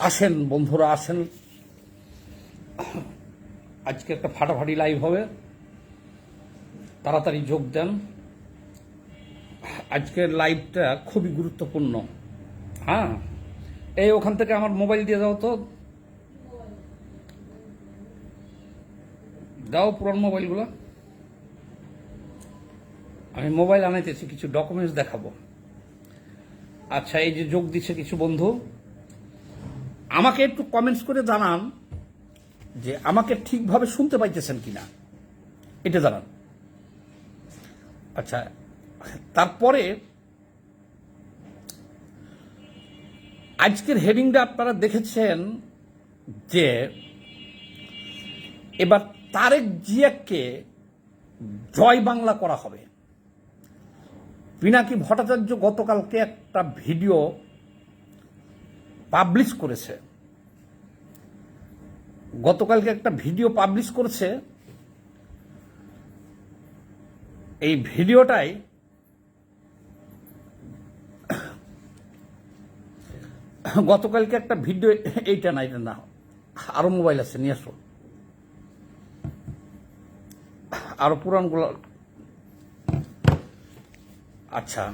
আসেন, বন্ধুরা আসেন। আজকে একটা ফাটাফাটি লাইভ হবে। তাড়াতাড়ি যোগ দেন। আজকের লাইভটা খুবই গুরুত্বপূর্ণ। হ্যাঁ? এই ওখান থেকে আমার মোবাইল দিয়ে দাও তো। দাও পুরান মোবাইলগুলো আমি মোবাইল আনাইতেছি, কিছু ডকুমেন্টস দেখাবো। আচ্ছা এই যে যোগ দিচ্ছে কিছু বন্ধু। আমাকে একটু কমেন্টস করে জানান যে আমাকে ঠিকভাবে শুনতে পাইতেছেন কিনা। এটা জানান। আচ্ছা তারপরে আজকের হেডিংটা আপনারা দেখেছেন যে এবার তারেক জিয়াকে জয় বাংলা করা হবে। পিনাকি ভট্টাচার্য গতকালকে একটা ভিডিও পাবলিশ করেছে। গতকালকে একটা ভিডিও পাবলিশ করেছে। এই ভিডিওটাই গতকালকে একটা ভিডিও, এইটা না এটা না, আরও মোবাইল আছে, নিয়ে আসো। আরও পুরানগুলো আচ্ছা।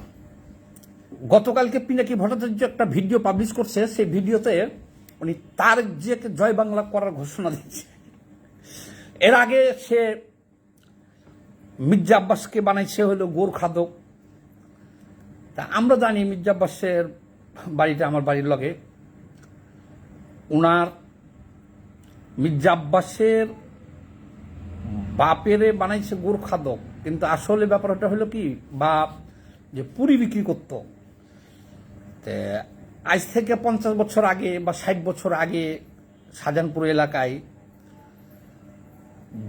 গতকালকে পিনাকি ভট্টাচার্য একটা ভিডিও পাবলিশ করছে, সেই ভিডিওতে উনি তার জিয়াকে জয় বাংলা করার ঘোষণা দিচ্ছে এর আগে সে মির্জা আব্বাসকে বানাইছে হলো গোরখাদক তা আমরা জানি মির্জা আব্বাসের বাড়িটা আমার বাড়ির লগে। উনার মির্জা আব্বাসের বাপেরে বানাইছে গোরখাদক কিন্তু আসলে ব্যাপারটা হলো কি, বাপ যে পুরি বিক্রি করত আজ থেকে পঞ্চাশ বছর আগে বা ষাট বছর আগে শাহজাহানপুর এলাকায়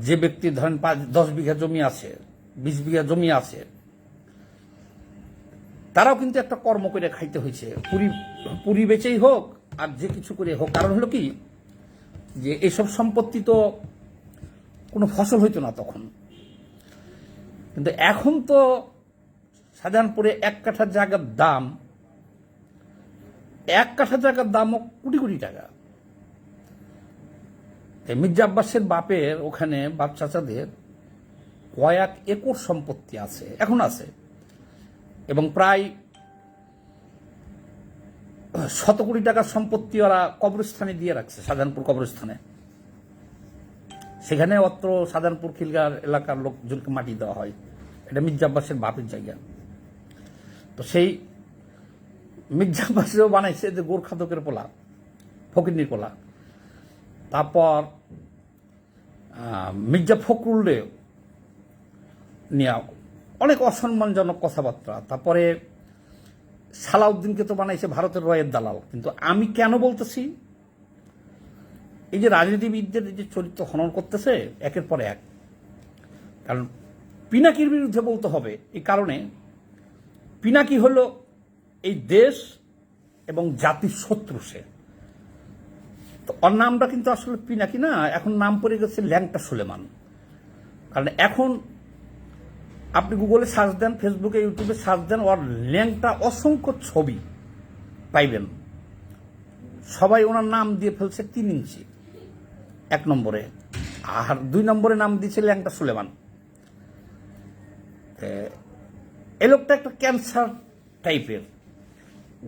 যে ব্যক্তি ধরেন পাঁচ, দশ বিঘা জমি আছে, বিশ বিঘা জমি আছে, তারাও কিন্তু একটা কর্ম করে খাইতে হয়েছে পুরি পুরি বেচেই হোক আর যে কিছু করে হোক। কারণ হলো কি, যে এসব সম্পত্তি তো কোনো ফসল হইতো না তখন। কিন্তু এখন তো শাহজাহানপুরে এক কাঠার জায়গার দাম এক কাঠা জায়গার দামও কোটি কোটি টাকা। মির্জা আব্বাসের বাপের ওখানে বাপ চাচাদের কয়েক একর সম্পত্তি আছে, এখন আছে। এবং প্রায় শত কোটি টাকার সম্পত্তি ওরা কবরস্থানে দিয়ে রাখছে, শাহজাহানপুর কবরস্থানে। সেখানে অত্র শাহজাহানপুর খিলগার এলাকার লোকজনকে মাটি দেওয়া হয়। এটা মির্জা আব্বাসের বাপের জায়গা। তো সেই মির্জা আব্বাসেও বানাইছে যে গোর্খাদকের পোলা, ফকিরনির পোলা। তারপর মির্জা ফখরুল্লে নিয়ে অনেক অসম্মানজনক কথাবার্তা। তারপরে সালাউদ্দিনকে তো বানাইছে ভারতের রয়ের দালাল। কিন্তু আমি কেন বলতেছি? এই যে রাজনীতিবিদদের যে চরিত্র হনন করতেছে, একের পর এক। কারণ পিনাকির বিরুদ্ধে বলতে হবে এই কারণে পিনাকি হলো এই দেশ এবং জাতির শত্রু সে। তো ওর নামটা কিন্তু আসলে পিনাকি না, এখন নাম পড়ে গেছে ল্যাংটা সুলেমান। কারণ এখন আপনি গুগলে সার্চ দেন ফেসবুকে ইউটিউবে সার্চ দেন, ওর ল্যাংটা অসংখ্য ছবি পাইবেন। সবাই ওনার নাম দিয়ে ফেলছে তিন ইঞ্চি। এক নম্বরে। আর দুই নম্বরে নাম দিয়েছে ল্যাংটা সুলেমান। এ লোকটা একটা ক্যান্সার টাইপের।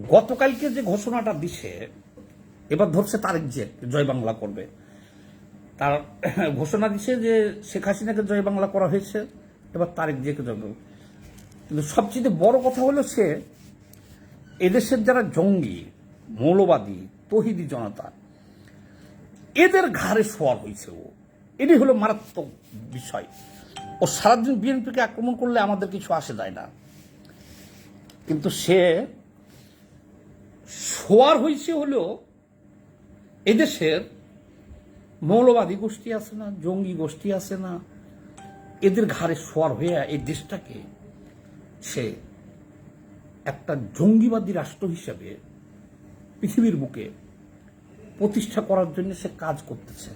গতকালকে যে ঘোষণাটা দিছে, এবার ধরছে তারেক যে জয় বাংলা করবে। তার ঘোষণা দিছে যে শেখ হাসিনাকে জয় বাংলা করা হয়েছে, এবার তারেক জিয়াকে জয় বাংলা কিন্তু সবচেয়ে বড় কথা হলো সে, এদেশের যারা জঙ্গি, মৌলবাদী, তহিদি জনতা, এদের ঘাড়ে সোয়ার হয়েছে ও। এটি হলো মারাত্মক বিষয়। ও সারাদিন বিএনপিকে আক্রমণ করলে আমাদের কিছু আসে যায় না। কিন্তু সে শোয়ার হয়েছে হলো এদেশের মৌলবাদী গোষ্ঠী আছে না, জঙ্গি গোষ্ঠী আছে না, এদের ঘাড়ে সোয়ার হয়ে এই দেশটাকে সে একটা জঙ্গিবাদী রাষ্ট্র হিসেবে পৃথিবীর বুকে প্রতিষ্ঠা করার জন্য সে কাজ করতেছে।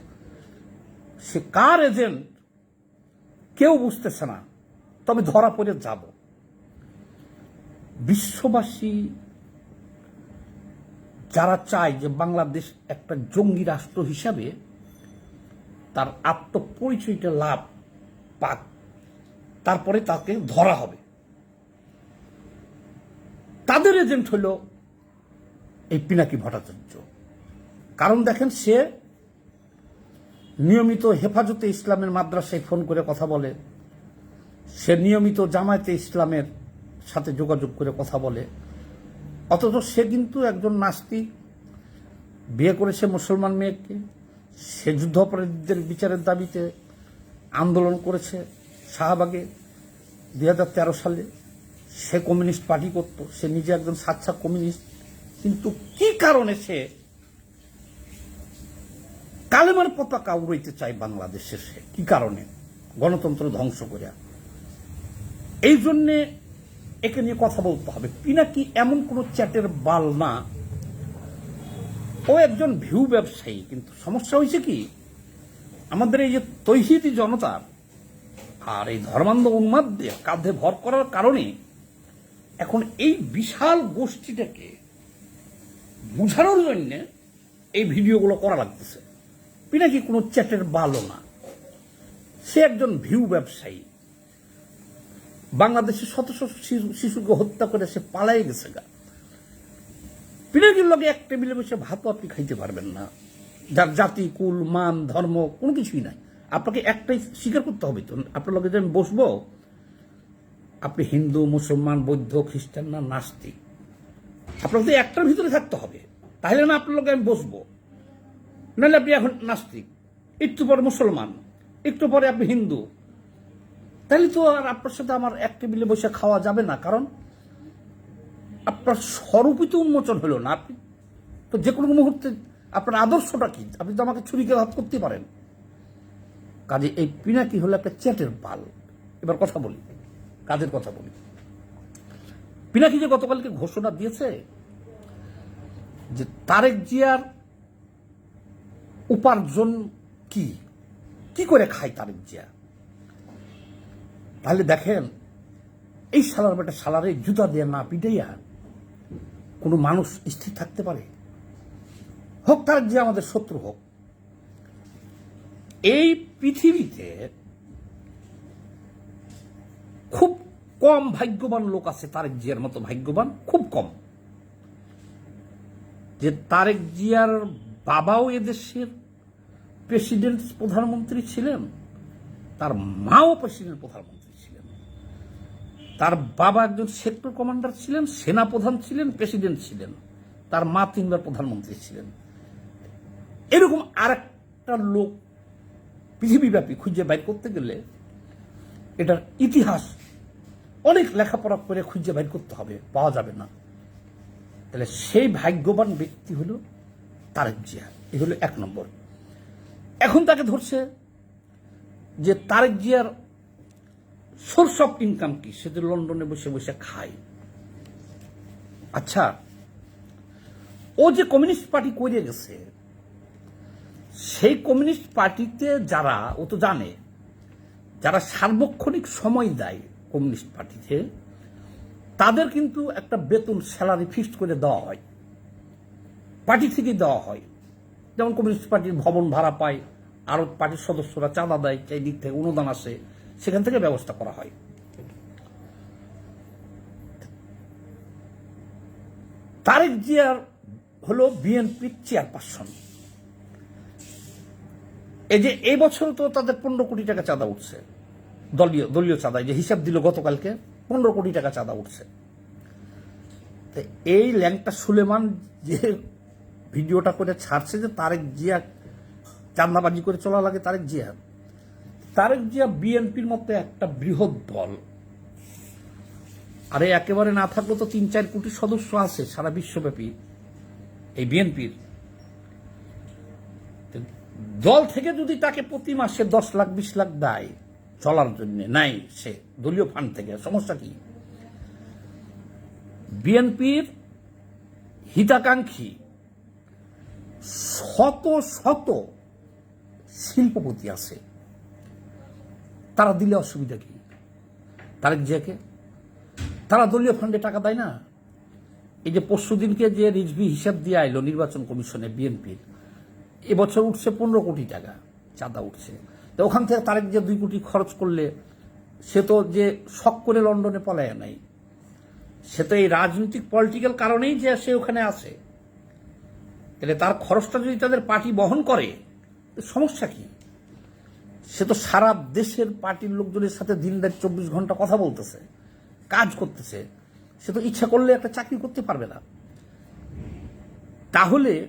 সে কার এজেন্ট কেউ বুঝতেছে না, তবে ধরা পড়ে যাব। বিশ্ববাসী যারা চায় যে বাংলাদেশ একটা জঙ্গি রাষ্ট্র হিসাবে তার আত্মপরিচয়টা লাভ পাক, তারপরে তাকে ধরা হবে। তাদের এজেন্ট হলো এই পিনাকি ভট্টাচার্য। কারণ দেখেন, সে নিয়মিত হেফাজতে ইসলামের মাদ্রাসায় ফোন করে কথা বলে, সে নিয়মিত জামায়াতে ইসলামের সাথে যোগাযোগ করে কথা বলে অথচ সে কিন্তু একজন নাস্তিক। বিয়ে করেছে মুসলমান মেয়েকে। সে যুদ্ধাপরাধীদের বিচারের দাবিতে আন্দোলন করেছে শাহবাগে দু হাজার তেরো সালে। সে কমিউনিস্ট পার্টি করত। সে নিজে একজন সাচ্চা কমিউনিস্ট। কিন্তু কি কারণে সে কালেমার পতাকা উড়াইতে চায় বাংলাদেশে সে? কি কারণে? গণতন্ত্র ধ্বংস করে এই জন্যে একে নিয়ে কথা বলতে হবে। পিনাকি এমন কোন চ্যাটের বাল না। ও একজন ভিউ ব্যবসায়ী, কিন্তু সমস্যা হয়েছে কি? আমাদের এই যে তৈহিদি জনতার আর এই ধর্মান্ধ উন্মাদদের কাঁধে ভর করার কারণে এখন এই বিশাল গোষ্ঠীটাকে বুঝানোর জন্যে এই ভিডিওগুলো করা লাগতেছে। পিনাকি কোনো চ্যাটের বালও না। সে একজন ভিউ ব্যবসায়ী। বাংলাদেশের শত শত শিশু- শিশুকে হত্যা করে সে পালাই গেছে গা। পিনাকির লগে এক টেবিলে বসে ভাতও আপনি খাইতে পারবেন না। যার জাতি, কুল, মান, ধর্ম, কোনো কিছুই নাই। আপনাকে একটাই স্বীকার করতে হবে তো। আপনার লগে যে আমি বসবো, আপনি হিন্দু, মুসলমান, বৌদ্ধ, খ্রিস্টান না নাস্তিক। আপনাকে তো একটার ভিতরে থাকতে হবে। তাহলে না আপনার লগে আমি বসবো। নাহলে আপনি এখন নাস্তিক। একটু পরে মুসলমান, একটু পরে আপনি হিন্দু। তাহলে তো আর আপনার সাথে আমার এক টেবিলে বসে খাওয়া যাবে না, কারণ আপনার স্বরূপই তো উন্মোচন হলো না। আপনি তো যে কোনো মুহূর্তে আপনার আদর্শটা কি? আপনি তো আমাকে ছুরিকে হাত করতে পারেন। কাজে এই পিনাকি হলো একটা চ্যাটের পাল। এবার কথা বলি, কাজের কথা বলি। পিনাকি যে গতকালকে ঘোষণা দিয়েছে যে তারেক জিয়ার উপার্জন কি? কি করে খায় তারেক জিয়া? তাহলে দেখেন, এই সালার বেটা সালারে জুতা দিয়ে না পিটাইয়া কোনো মানুষ স্থির থাকতে পারে? হোক তার যে আমাদের শত্রু হোক, এই পৃথিবীতে খুব কম ভাগ্যবান লোক আছে তারেক জিয়ার মতো ভাগ্যবান, খুব কম। যে তারেক জিয়ার বাবাও এদেশের প্রেসিডেন্ট প্রধানমন্ত্রী ছিলেন, তার মাও প্রেসিডেন্ট প্রধানমন্ত্রী। তার বাবা একজন সেক্টর কমান্ডার ছিলেন সেনা প্রধান ছিলেন, প্রেসিডেন্ট ছিলেন। তার মা তিনবার প্রধানমন্ত্রী ছিলেন। এরকম আরেকটা লোক পৃথিবীব্যাপী খুঁজে বাইর করতে গেলে এটার ইতিহাস অনেক লেখাপড়া করে খুঁজে বাইর করতে হবে, পাওয়া যাবে না। তাহলে সেই ভাগ্যবান ব্যক্তি হলো তারেক জিয়া। এই হলো এক নম্বর। এখন তাকে ধরছে যে তারেক জিয়ার সোর্স অফ ইনকাম কি? সে লন্ডনে বসে বসে খায়। আচ্ছা ও যে কমিউনিস্ট পার্টি করে গেছে, সেই কমিউনিস্ট পার্টিতে যারা, ও তো জানে, যারা সার্বক্ষণিক সময় দেয় কমিউনিস্ট পার্টিতে, তাদের কিন্তু একটা বেতন স্যালারি ফিক্সড করে দেওয়া হয়। পার্টি থেকে দেওয়া হয়। যেমন কমিউনিস্ট পার্টির ভবন ভাড়া পায়, আরও পার্টির সদস্যরা চাঁদা দেয় সেই দিক থেকে অনুদান আসে। সেখান থেকে ব্যবস্থা করা হয়। তারেক জিয়ার হলো বিএনপির চেয়ারপারসন। এই যে এই বছর তো তাদের পনেরো কোটি টাকা চাঁদা উঠছে। দলীয় দলীয় চাঁদায় যে হিসাব দিল গতকালকে, পনেরো কোটি টাকা চাঁদা উঠছে। তো এই ল্যাংটা সুলেমান যে ভিডিওটা করে ছাড়ছে যে তারেক জিয়া চান্দাবাজি করে চলা লাগে তারেক জিয়া। তারেক জিয়া বিএনপির মতো একটা বৃহৎ দল। আরে একেবারে না থাকলে তো তিন চার কোটি সদস্য আছে সারা বিশ্বব্যাপী এই বিএনপির। দল থেকে যদি তাকে প্রতি মাসে দশ লাখ, বিশ লাখ দেয়, চলার জন্য নাই সে দলীয় ফান্ড থেকে, সমস্যা কি? বিএনপির হিতাকাঙ্ক্ষী শত শত শিল্পপতি আছে। তারা দিলে অসুবিধা কি? তারেক জিয়াকে? তারা দলীয় ফান্ডে টাকা দেয় না। এই যে পরশু দিনকে যে রিজভি হিসাব দিয়ে আইলো নির্বাচন কমিশনে বিএনপির এবছর উঠছে পনেরো কোটি টাকা, চাঁদা উঠছে। তো ওখান থেকে তারেক যে দুই কোটি খরচ করলে সে তো যে শখ করে লন্ডনে পলায় নাই, সে তো এই রাজনৈতিক পলিটিক্যাল কারণেই যে সে ওখানে আছে। তাহলে তার খরচটা যদি তাদের পার্টি বহন করে সমস্যা কি? সে তো সারা দেশের পার্টির লোকজনের সাথে দিন রাত চব্বিশ ঘণ্টা কথা বলতেছে, কাজ করতেছে। সে তো ইচ্ছা করলে একটা চাকরি করতে পারবে না। তাহলে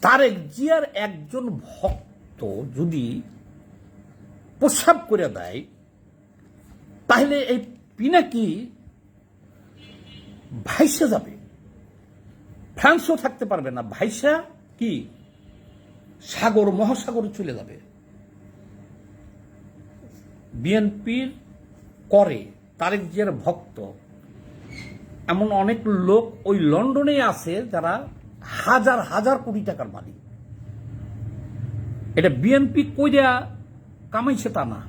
তারেক জিয়ার একজন ভক্ত যদি প্রস্রাব করে দেয়, তাহলে এই পিনাকি ভাইসে যাবে। ফ্রান্সও থাকতে পারবে না। ভাইসা কি? সাগর, মহাসাগরে চলে যাবে। বিএনপির করে, তারেক জিয়ার ভক্ত। এমন অনেক লোক ওই লন্ডনে আছে যারা হাজার হাজার কোটি টাকার মালিক। এটা বিএনপি কইরা কামাইছে তা না।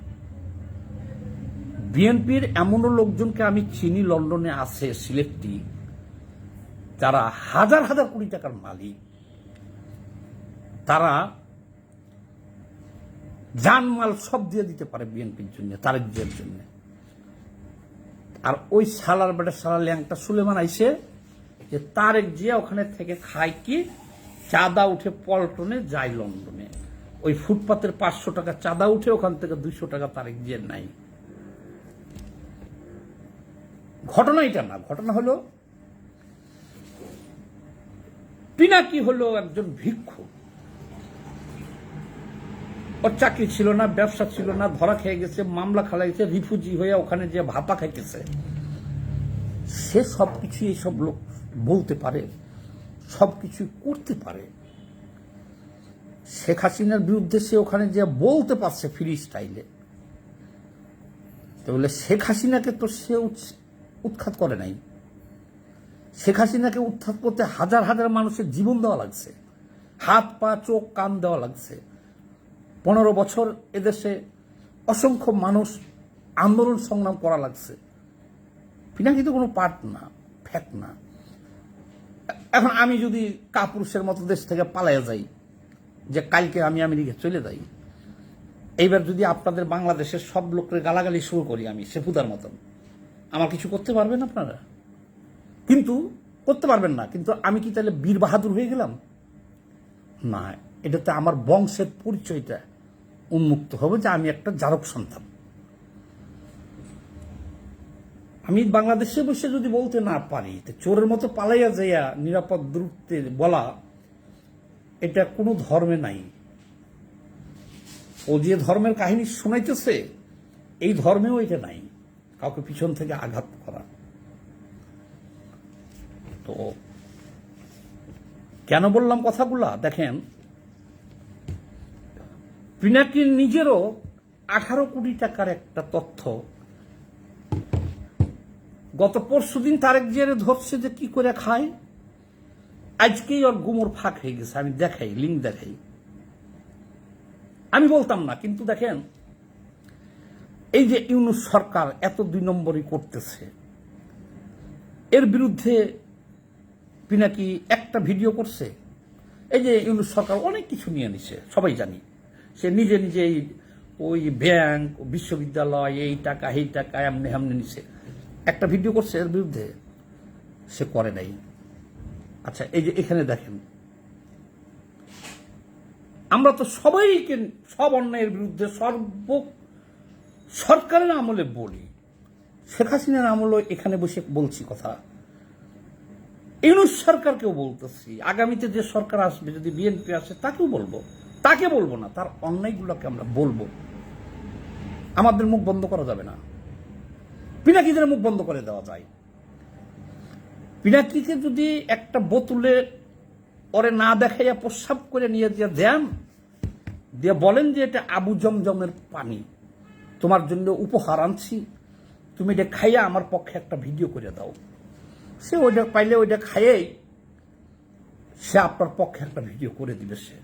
বিএনপির এমনও লোকজনকে আমি চিনি, লন্ডনে আছে সিলেক্টি, যারা হাজার হাজার কোটি টাকার মালিক। তারা জানমাল সব দিয়ে দিতে পারে বিএনপির জন্য তারেক জিয়ার জন্য। আর ওই সালার বেটা সালার ল্যাংটা সুলেমান আইসে যে তারেক জিয়া ওখানে থেকে খায় কি? চাঁদা উঠে পল্টনে যায় লন্ডনে। ওই ফুটপাতের পাঁচশো টাকা চাঁদা উঠে ওখান থেকে দুইশো টাকা তারেক জিয়ার নাই। ঘটনা এটা না, ঘটনা হলো, পিনাকি হলো একজন ভিক্ষু। ওর চাকরি ছিল না, ব্যবসা ছিল না, ধরা খেয়ে গেছে, মামলা খালা গেছে রিফিউজি হয়ে ওখানে যে ভাপা খাইতেছে। সে সব কিছু এইসব লোক বলতে পারে সব কিছু করতে পারে। শেখ হাসিনার বিরুদ্ধে সে ওখানে যে বলতে পারছে ফ্রি স্টাইলে তো বলে শেখ হাসিনাকে তো সে উৎখাত করে নাই। শেখ হাসিনাকে উৎখাত করতে হাজার হাজার মানুষের জীবন দেওয়া লাগছে। হাত, পা, চোখ, কান দেওয়া লাগছে। পনেরো বছর এদেশে অসংখ্য মানুষ আন্দোলন সংগ্রাম করা লাগছে। পিনাকি তো কোনো পার্ট না ফ্যাক্ট না। এখন আমি যদি কাপুরুষের মতো দেশ থেকে পালাইয়া যাই, যে কালকে আমি আমেরিকা চলে যাই, এইবার যদি আপনাদের বাংলাদেশের সব লোকের গালাগালি শুরু করি আমি সেপুদার মতন, আমার কিছু করতে পারবেন আপনারা? কিন্তু করতে পারবেন না, কিন্তু আমি কি তাহলে বীর বাহাদুর হয়ে গেলাম? না, এটাতে আমার বংশের পরিচয়টা উন্মুক্ত হব যে আমি একটা জারক সন্তান। আমি বাংলাদেশে বসে যদি বলতে না পারি চোরের মতো পালাইয়া যাইয়া নিরাপদ দূরত্বে বলা, এটা কোনো ধর্মে নাই। ও যে ধর্মের কাহিনী শোনাইতেছে, এই ধর্মেও এটা নাই। কাউকে পিছন থেকে আঘাত করা। তো, কেন বললাম কথাগুলা? দেখেন পিনাকির নিজেরও আঠারো কোটি টাকার একটা তথ্য। গত পরশু দিন তারেক জিয়ারে ধরছে যে কি করে খায়। আজকেই ওর গুমর ফাঁক হয়ে গেছে, আমি দেখাই লিঙ্ক দেখাই। আমি বলতাম না, কিন্তু দেখেন, এই যে ইউনুস সরকার এত দুই নম্বরই করতেছে, এর বিরুদ্ধে পিনাকি একটা ভিডিও করছে। এই যে ইউনুস সরকার অনেক কিছু নিয়ে নিছে, সবাই জানি। সে নিজে নিজেই ওই ব্যাংক, বিশ্ববিদ্যালয়, এই টাকা এই টাকা, এমনি এমনি নিছে। একটা ভিডিও করছে এর বিরুদ্ধে? সে করে নাই। আচ্ছা এই যে এখানে দেখেন। আমরা তো সবাইকে, সব অন্যায়ের বিরুদ্ধে সর্ব, সরকারের আমলে বলি। শেখ হাসিনার আমলে এখানে বসে বলছি কথা। ইউনুস সরকারকেও বলতেছি। আগামীতে যে সরকার আসবে, যদি বিএনপি আসে, তাকেও বলব। তাকে বলব না, তার অন্যায়গুলোকে আমরা বলব। আমাদের মুখ বন্ধ করা যাবে না। পিনাকিদের মুখ বন্ধ করে দেওয়া যায়। পিনাকিকে যদি একটা বোতলে ওরে না দেখাইয়া প্রস্রাব করে নিয়ে দিয়ে দেন, দিয়ে বলেন যে এটা আবু জমজমের পানি, তোমার জন্য উপহার আনছি, তুমি এটা খাইয়া আমার পক্ষে একটা ভিডিও করে দাও। সে ওইটা পাইলে ওইটা খাইয়েই সে আপনার পক্ষে একটা ভিডিও করে দিবে সে।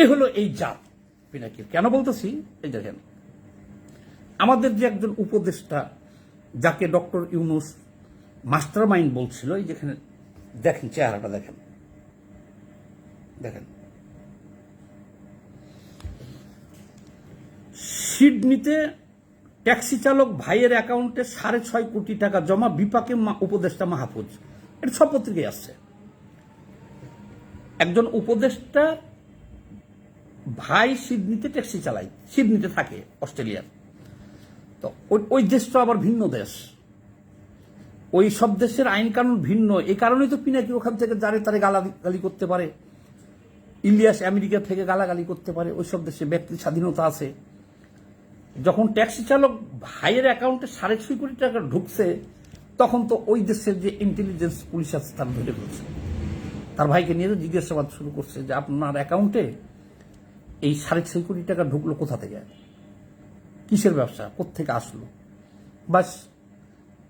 এ হলো এই জাত, পিনাকির। কেন বলতেছি? এই দেখেন, আমাদের যে একজন উপদেষ্টা, যাকে ডক্টর ইউনুস মাস্টার মাইন্ড বলছিল, এই যেখানে দেখেন চেহারাটা দেখেন। দেখেন, সিডনিতে ট্যাক্সি চালক ভাইয়ের অ্যাকাউন্টে সাড়ে ছয় কোটি টাকা জমা বিপাকে উপদেষ্টা মাহফুজ। এটা সব পত্রিকায় আসছে। একজন উপদেষ্টা ভাই সিডনিতে ট্যাক্সি চালায়, সিডনিতে থাকে অস্ট্রেলিয়ার। তো ওই- দেশটা আবার ভিন্ন দেশ। ওই সব দেশের আইন কানুন ভিন্ন। এই কারণেই তো পিনাকি ওখান থেকে যারে তারে গালাগালি করতে পারে। ইলিয়াস আমেরিকা থেকে গালাগালি করতে পারে। ওই সব দেশে ব্যক্তি স্বাধীনতা আছে। যখন ট্যাক্সি চালক ভাইয়ের অ্যাকাউন্টে সাড়ে ছয় কোটি টাকা ঢুকছে, তখন তো ওই দেশের যে ইন্টেলিজেন্স পুলিশ আছে তার ধরে ফেলছে। তার ভাইকে নিয়ে জিজ্ঞাসাবাদ শুরু করছে যে আপনার অ্যাকাউন্টে এই সাড়ে ছয় কোটি টাকা ঢুকলো কোথা থেকে? কিসের ব্যবসা? কোথেকে আসলো? বাস,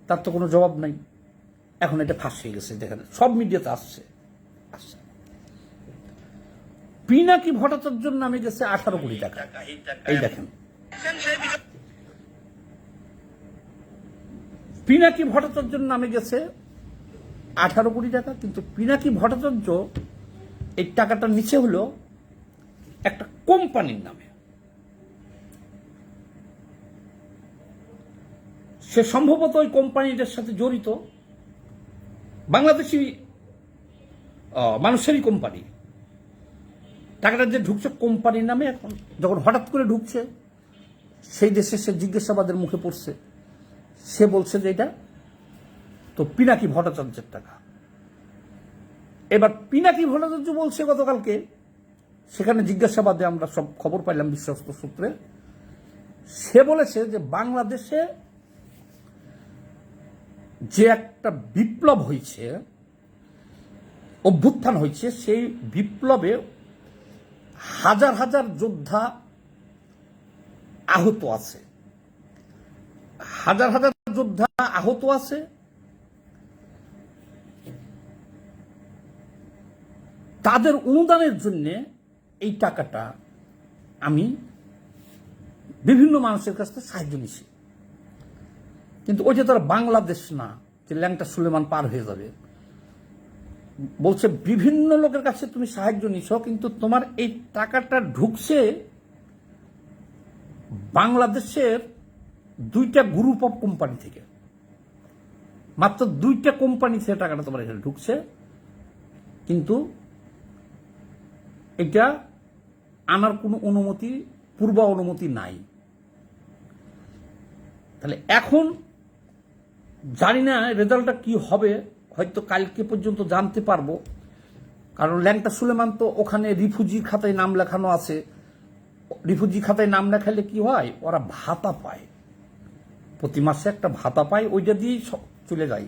তার তো কোনো জবাব নাই। এখন এটা ফাঁস হয়ে গেছে যেখানে। সব মিডিয়াতে আসছে। আসছে। পিনাকি ভট্টাচার্যর নামে গেছে আঠারো কোটি টাকা। এই দেখেন। পিনাকি ভট্টাচার্যর নামে গেছে আঠারো কোটি টাকা, কিন্তু পিনাকি ভট্টাচার্য এই টাকাটা নিচে হলো একটা কোম্পানির নামে। সে সম্ভবত ওই কোম্পানিটার সাথে জড়িত। বাংলাদেশি মানুষেরই কোম্পানি। টাকাটা যে ঢুকছে কোম্পানির নামে এখন। যখন হঠাৎ করে ঢুকছে, সেই দেশে সে জিজ্ঞাসাবাদের মুখে পড়ছে। সে বলছে যে এটা তো পিনাকি ভট্টাচার্যের টাকা। এবার পিনাকি ভট্টাচার্য বলছে গতকালকে সেখানে জিজ্ঞাসাবাদে আমরা সব খবর পাইলাম বিশ্বস্ত সূত্রে। সে বলেছে যে বাংলাদেশে যে একটা বিপ্লব হয়েছে, অভ্যুত্থান হয়েছে, সেই বিপ্লবে হাজার হাজার যোদ্ধা আহত আছে। হাজার হাজার যোদ্ধা আহত আছে। তাদের অনুদানের জন্য এই টাকাটা আমি বিভিন্ন মানুষের কাছ থেকে সাহায্য নিছি। কিন্তু ওই যে তারা বাংলাদেশ না, যে ল্যাংটা সুলেমান পার হয়ে যাবে, বলছে, বিভিন্ন লোকের কাছে তুমি সাহায্য নিছ, কিন্তু তোমার এই টাকাটা ঢুকছে বাংলাদেশের দুইটা গ্রুপ অফ কোম্পানি থেকে। মাত্র দুইটা কোম্পানি থেকে টাকাটা তোমার এখানে ঢুকছে, কিন্তু এটা আনার কোনো অনুমতি পূর্ব অনুমতি নাই। তাহলে এখন জানি না রেজাল্টটা কি হবে, হয়তো কালকে পর্যন্ত জানতে পারব। কারণ ল্যাংটা সুলেমান তো ওখানে রিফুজি খাতায় নাম লেখানো আছে। রিফুজি খাতায় নাম লেখালে কি হয়? ওরা ভাতা পায়। প্রতি মাসে একটা ভাতা পায়, ওইটা দিয়েই চলে যায়।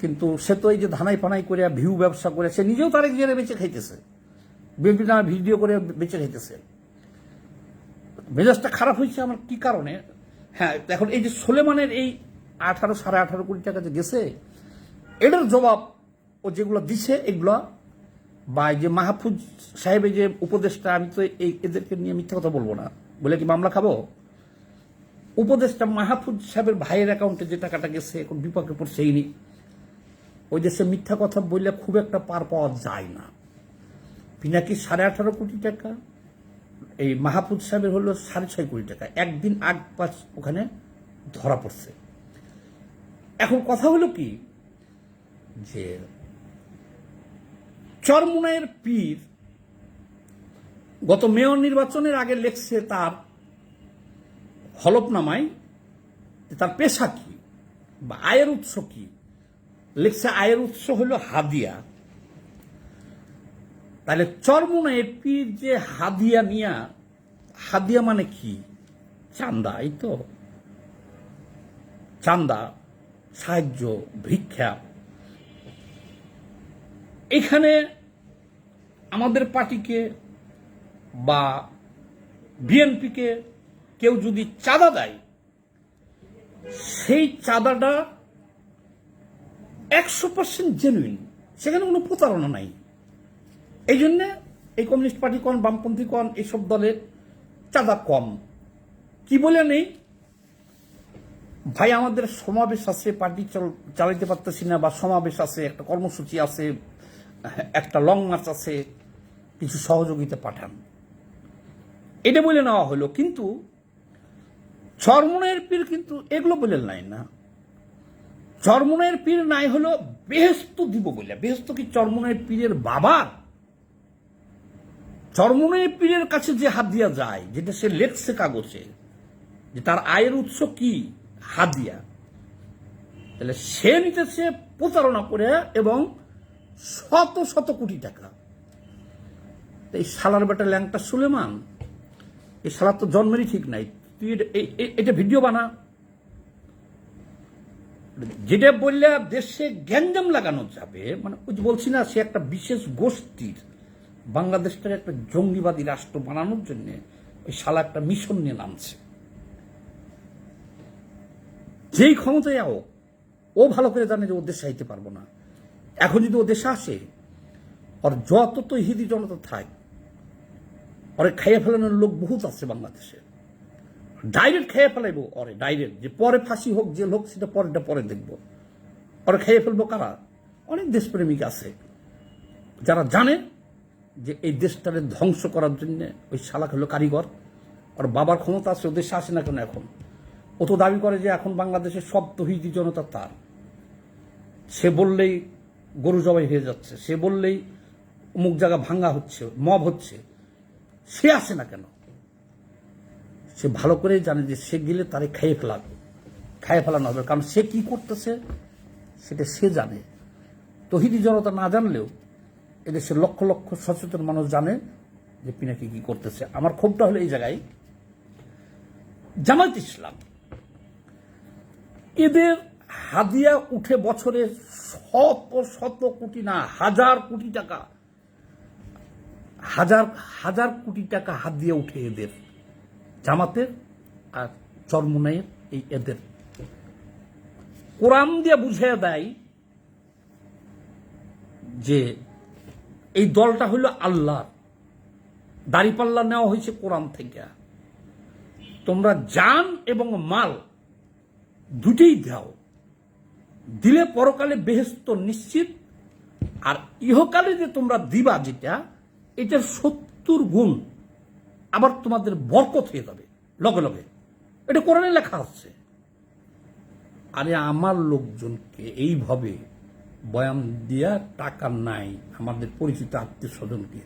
কিন্তু সে তো এই যে ধানাই পানাই করে, ভিউ ব্যবসা করে, সে নিজেও তারেক জেরে বেঁচে খাইতেছে। বিভিন্ন ভিডিও করে বেঁচে খাইতেছে মেজাজটা খারাপ হয়েছে আমার কি কারণে? হ্যাঁ এখন এই যে সোলেমানের এই আঠারো, সাড়ে আঠারো কোটি টাকা যে গেছে, এটার জবাব ও যেগুলো দিছে, এগুলো বা এই যে মাহফুজ সাহেবের যে উপদেশটা আমি তো এই এদেরকে নিয়ে মিথ্যা কথা বলব না। বলে কি মামলা খাব? উপদেশটা মাহফুজ সাহেবের ভাইয়ের অ্যাকাউন্টে যে টাকাটা গেছে, এখন বিপাকে পড়ছে ইনি ওই দেশে মিথ্যা কথা বললে খুব একটা পার পাওয়া যায় না। পিনাকি সাড়ে আঠারো কোটি টাকা? এই মাহফুজ সাহেবের হলো সাড়ে ছয় কোটি টাকা। একদিন আগ পাঁচ ওখানে ধরা পড়ছে। এখন কথা হলো কি? যে চরমুনায়ের পীর গত মেয়র নির্বাচনের আগে লেখছে তার হলফনামায় তার পেশা কি বা আয়ের উৎস কি। লেখছে আয়ের উৎস হলো হাদিয়া। তাহলে চরমুনায় পীর যে হাদিয়া নিয়া হাদিয়া মানে কি? চান্দা, এই তো। চান্দা, সাহায্য, ভিক্ষা। এখানে আমাদের পার্টিকে বা বিএনপিকে কেউ যদি চাঁদা দেয়, সেই চাঁদাটা একশো পার্সেন্ট জেনুইন সেখানে কোনো প্রতারণা নাই। এই জন্য এই কমিউনিস্ট পার্টি কন বামপন্থী কন এইসব দলের চাঁদা কম। কি বলে নেই? ভাই, আমাদের সমাবেশ আছে, পার্টি চল- চালাইতে পারতেছি না, বা সমাবেশ আছে, একটা কর্মসূচি আছে, একটা লং মার্চ আছে, কিছু সহযোগিতা পাঠান। এটা বলে নেওয়া হলো, কিন্তু চরমনের পীর কিন্তু এগুলো বলে নাই না। চরমনের পীর নাই হলো বেহেস্ত দিব বলে। বেহেস্ত কি চরমনের পীরের বাবা? চরমনের পীরের কাছে যে হাত হাদিয়া যায়, যেটা সে লেখছে কাগজে, যে তার আয়ের উৎস কি হাদিয়া তাহলে সে নিতেছে প্রতারণা করে এবং শত শত কোটি টাকা। এই শালার বেটা ল্যাংটা সুলেমান, এই শালার তো জন্মেরই ঠিক নাই। তুই এটা- ভিডিও বানা। যেটা বললে দেশে গ্যাঞ্জাম লাগানো যাবে মানে বলছি না, সে একটা বিশেষ গোষ্ঠীর। বাংলাদেশটাকে একটা জঙ্গিবাদী রাষ্ট্র বানানোর জন্য ওই শালা একটা মিশন নিয়ে নামছে। যেই ক্ষমতায় হোক ও ভালো করে জানে যে ও দেশে আইতে পারব না। এখন যদি ও দেশে আসে, ওর যত তো হিদি জনতা থাক, ওরে খাইয়ে ফেলানোর লোক বহুত আছে বাংলাদেশে। ডাইরেক্ট খেয়ে ফেলাইবো ওরে, ডাইরেক্ট। যে পরে ফাঁসি হোক, জেল হোক, সেটা পরেটা পরে দেখব। ওরে খেয়ে ফেলব কারা? অনেক দেশপ্রেমিক আছে। যারা জানে যে এই দেশটাকে ধ্বংস করার জন্য ওই শালাক হলো কারিগর। আর বাবার ক্ষমতা আছে, ও দেশে আসে না কেন এখন? ও তো দাবি করে যে এখন বাংলাদেশের সব তহিদি জনতা তার। সে বললেই গরু জবাই হয়ে যাচ্ছে, সে বললেই অমুক জায়গা ভাঙ্গা হচ্ছে, মব হচ্ছে। সে আসে না কেন? সে ভালো করেই জানে যে সে গেলে তারে খাইয়ে ফেলাবে, খাইয়ে ফেলানো হবে। কারণ সে কি করতেছে, সেটা সে জানে। তহিদি জনতা না জানলেও এদেশের লক্ষ লক্ষ সচেতন মানুষ জানে যে পিনাকি কি করতেছে। আমার ক্ষোভটা হলো এই জায়গায় জামাত ইসলাম এদের হাদিয়া উঠে বছরে শত শত কোটি না, হাজার কোটি টাকা, হাজার হাজার কোটি টাকা হাত দিয়ে উঠে এদের, জামাতের আর চরমুনাইয়ের এই এদের। কোরআন দিয়ে বুঝিয়ে দেয় যে এই দলটা হলো আল্লাহ। দাড়িপাল্লা নেওয়া হয়েছে কোরআন থেকে। তোমরা জান এবং মাল দুটেই দাও। দিলে পরকালে বেহেস্ত নিশ্চিত, আর ইহকালে যে তোমরা দিবা যেটা, এটার সত্তর গুণ আবার তোমাদের বরকত হয়ে যাবে, লগে লগে। এটা কোরআনে লেখা আছে। আরে আমার লোকজনকে এইভাবে বয়ান দিয়া টাকা নাই, আমাদের পরিচিত আত্মীয় স্বজনকে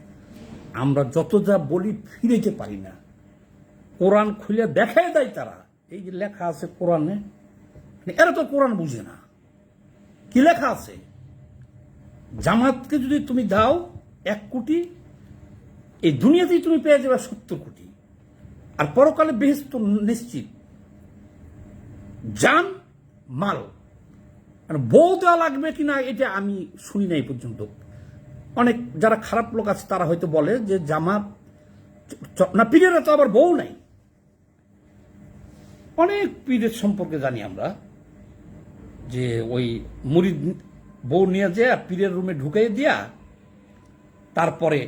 আমরা যত যা বলি ফিরেতে পারি না। কোরআন খুলে দেখায় দেয় তারা। এই যে লেখা আছে কোরআনে মানে এরা তো কোরআন বুঝে না। কি লেখা আছে? জামাতকে যদি তুমি দাও এক কোটি, এই দুনিয়াতেই তুমি পেয়ে যাবে সত্তর কোটি। আর পরকালে বেহেস্ত নিশ্চিত। জান, মাল। আর বউ দেওয়া লাগবে কিনা এটা আমি শুনি নাই পর্যন্ত। অনেক যারা খারাপ লোক আছে, তারা হয়তো বলে যে জামা না, পীরেরা তো আবার বউ নাই। অনেক পীরের সম্পর্কে জানি আমরা, যে ওই মুড়ি বউ নিয়ে যে পীরের রুমে ঢুকাই দিয়া তারপরে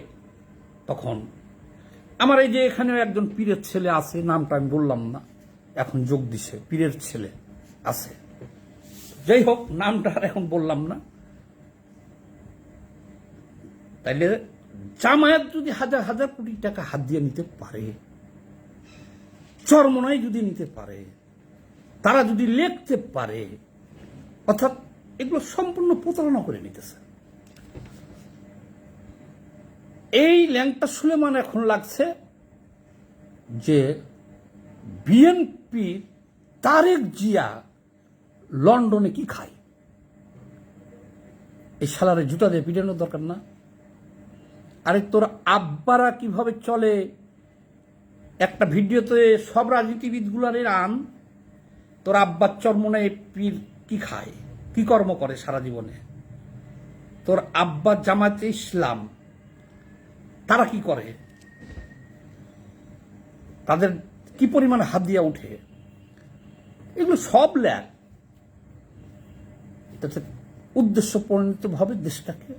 তখন আমার এই যে এখানে একজন পীরের ছেলে আছে, নামটা আমি বললাম না, এখন যোগ দিছে, পীরের ছেলে আছে। যাই হোক নামটা আর এখন বললাম না। তাইলে জামায়াত যদি হাজার হাজার কোটি টাকা হাত দিয়ে নিতে পারে, চরমনাই যদি নিতে পারে, তারা যদি লিখতে পারে, অর্থাৎ এগুলো সম্পূর্ণ প্রতারণা করে নিতেছে। এই ল্যাংটা সুলেমান এখন লাগছে যে বিএনপি তারেক জিয়া লন্ডনে কি খায় এই সালারে জুতা দিয়ে পিটানোর দরকার না। আরে তোর আব্বারা কীভাবে চলে? একটা ভিডিওতে সব রাজনীতিবিদগুলার আন তোর আব্বার চর্মনায় পীর কি খায়? কি কর্ম করে সারা জীবনে? তোর আব্বা জামাতে ইসলাম, তারা কি করে? তাদের কি পরিমাণ হাত দিয়া উঠে? এগুলো সব ল্যাক তাতে উদ্দেশ্য পরিণতভাবে দেশটাকে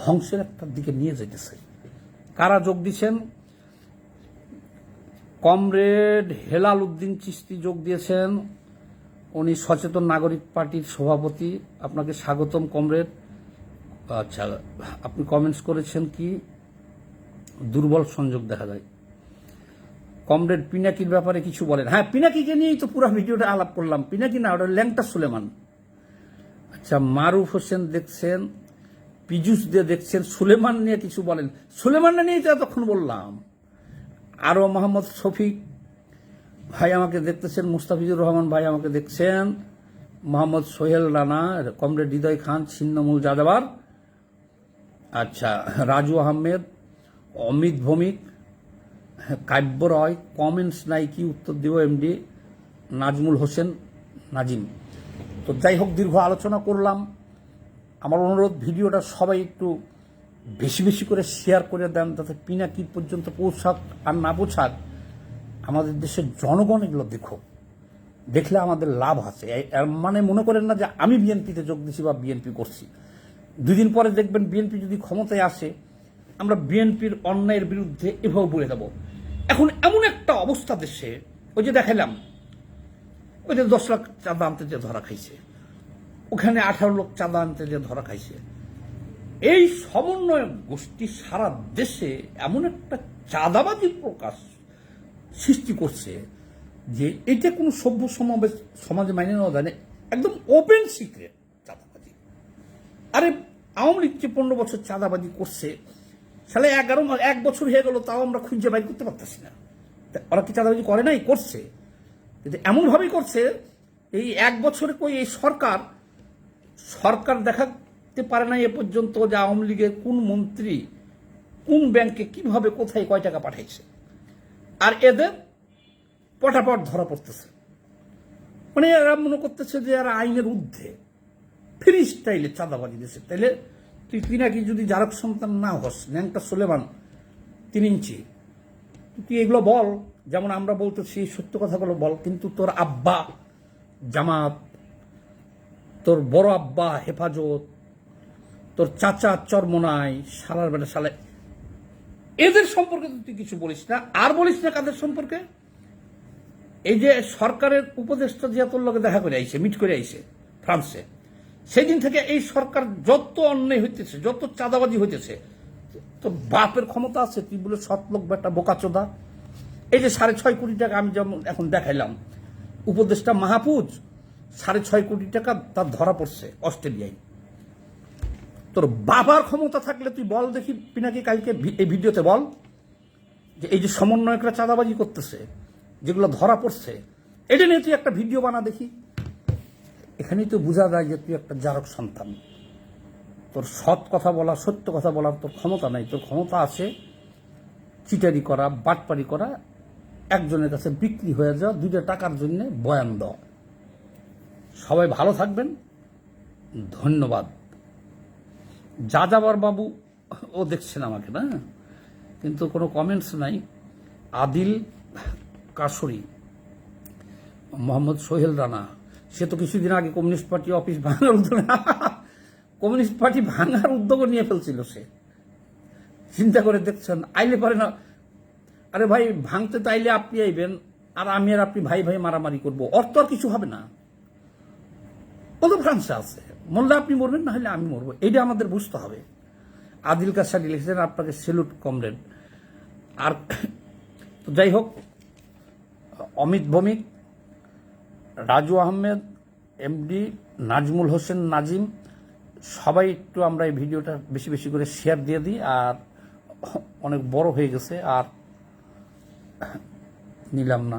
ধ্বংসের একটা দিকে নিয়ে যেতেছে। কারা যোগ দিচ্ছেন? কমরেড হেলাল উদ্দিন চিস্তি যোগ দিয়েছেন। উনি সচেতন নাগরিক পার্টির সভাপতি। আপনাকে স্বাগতম কমরেড। আচ্ছা আপনি কমেন্টস করেছেন কি? দুর্বল সংযোগ দেখা যায়। কমরেড পিনাকির ব্যাপারে কিছু বলেন। হ্যাঁ পিনাকিকে নিয়েই তো পুরো ভিডিওটা আলাপ করলাম। পিনাকি না, ওটা ল্যাংটা সুলেমান। আচ্ছা মারুফ হোসেন দেখছেন, পীযুষ দিয়ে দেখছেন, সুলেমান নিয়ে কিছু বলেন। সুলেমান নিয়েই তো এতক্ষণ বললাম। আরও মোহাম্মদ শফিক ভাই আমাকে দেখতেছেন, মুস্তাফিজুর রহমান ভাই আমাকে দেখছেন, মোহাম্মদ সোহেল রানা, কমরেড হৃদয় খান, ছিন্নমূল যাদবার। আচ্ছা রাজু আহমেদ, অমিত ভৌমিক, কাব্য রয়, কমেন্টস নাই কি উত্তর দিব এমডি, নাজমুল হোসেন, নাজিম। তো যাই হোক, দীর্ঘ আলোচনা করলাম। আমার অনুরোধ, ভিডিওটা সবাই একটু বেশি বেশি করে শেয়ার করে দেন, যাতে পিনাকি পর্যন্ত পৌঁছাক আর না পৌঁছাক। আমাদের দেশের জনগণ এগুলো দেখুক। দেখলে আমাদের লাভ আছে। মানে মনে করেন না যে আমি বিএনপিতে যোগ দিচ্ছি বা বিএনপি করছি। দুদিন পরে দেখবেন বিএনপি যদি ক্ষমতায় আসে, আমরা বিএনপির অন্যায়ের বিরুদ্ধে এভাবে বলে দেব। এখন এমন একটা অবস্থা দেশে, ওই যে দেখালাম ওই যে দশ লাখ চাঁদা আনতে যে ধরা খাইছে। ওখানে আঠারো লোক চাঁদা আনতে যে ধরা খাইছে। এই সমন্বয় গোষ্ঠী সারা দেশে এমন একটা চাঁদাবাজি প্রকাশ সৃষ্টি করছে যে এটা কোনো সভ্য সমাবেশ, সমাজে মাইনে নেওয়া যায় না। একদম ওপেন সিক্রেট চাঁদাবাজি। আরে আওয়ামী লীগ যে পনেরো বছর চাঁদাবাজি করছে সালে এগারো এক বছর হয়ে গেল, তাও আমরা খুঁজে বাইর করতে পারতেছি না। ওরা কি চাঁদাবাজি করে নাই? করছে। কিন্তু এমনভাবেই করছে, এই এক বছরে কই এই সরকার সরকার দেখাতে পারে না এ পর্যন্ত যে আওয়ামী লীগের কোন মন্ত্রী কোন ব্যাংকে কীভাবে কোথায় কয় টাকা পাঠাইছে। আর এদের পটাপট ধরা পড়তেছে। মানে এরা মনে করতেছে যে এরা আইনের ঊর্ধ্বে। ফ্রি স্টাইলে চাঁদাবাজি দিয়েছে তাইলে তুই কি নাকি যদি জারক সন্তান না হস, ন্যাংটা সোলেমান তিন ইঞ্চি, তুই এগুলো বল? যেমন আমরা বলতেছি, সত্য কথাগুলো বল, কিন্তু তোর আব্বা জামাত, তোর বড় আব্বা হেফাজত, তোর চাচা চরমনাই সালার বেলা সালে এদের সম্পর্কে তুই কিছু বলিস না। আর বলিস না কাদের সম্পর্কে? এই যে সরকারের উপদেষ্টা জিয়া তোর লগে দেখা করে আইছে মিট করে আইছে, ফ্রান্সে। সেই দিন থেকে এই সরকার যত অন্যায় হইতেছে, যত চাঁদাবাজি হইতেছে, তোর বাপের ক্ষমতা আছে, তুই বলে সৎ লোক বেটা বোকাচোদা। এই যে সাড়ে ছয় কোটি টাকা আমি যেমন এখন দেখাইলাম, উপদেষ্টা মাহাপুজ সাড়ে ছয় কোটি টাকা তার ধরা পড়ছে অস্ট্রেলিয়ায়। তোর বাবার ক্ষমতা থাকলে তুই বল দেখি পিনাকি কালকে এই ভিডিওতে বল যে এই যে সমন্বয়করা চাঁদাবাজি করতেছে, যেগুলো ধরা পড়ছে, এটা নিয়ে তুই একটা ভিডিও বানা দেখি। এখানেই তো বোঝা যায় যে তুই একটা জারক সন্তান। তোর সৎ কথা বলা, সত্য কথা বলার তোর ক্ষমতা নাই। তোর ক্ষমতা আছে চিটারি করা, বাটপারি করা একজনের কাছে বিক্রি হয়ে যাওয়া দুইটা টাকার জন্য বয়ান দেওয়া সবাই ভালো থাকবেন। ধন্যবাদ। যা যাবার বাবু, ও দেখছেন আমাকে, না? কিন্তু কোনো কমেন্টস নাই। আদিল কাসরি মোহাম্মদ সোহেল রানা, সে তো কিছুদিন আগে কমিউনিস্ট পার্টি অফিস ভাঙার উদ্যোগ কমিউনিস্ট পার্টি ভাঙার উদ্যোগ নিয়ে ফেলছিল সে। চিন্তা করে দেখছেন, আইলে পারে না আরে ভাই, ভাঙতে তো আইলে আপনি আইবেন, আর আমি আর আপনি ভাই ভাই মারামারি করব। অর্থ আর কিছু হবে না। ও তো ফ্রান্সে আছে। মরলে আপনি মরবেন, না হলে আমি মরবো। এটা আমাদের বুঝতে হবে। আদিল কাসারি লিখেছেন, আপনাকে সেলুট কমরেড। আর তো যাই হোক, অমিত ভৌমিক, রাজু আহমেদ, এমডি, নাজমুল হোসেন নাজিম, সবাই একটু আমরা এই ভিডিওটা বেশি বেশি করে শেয়ার দিয়ে দিই, আর অনেক বড় হয়ে গেছে। আর নিলাম না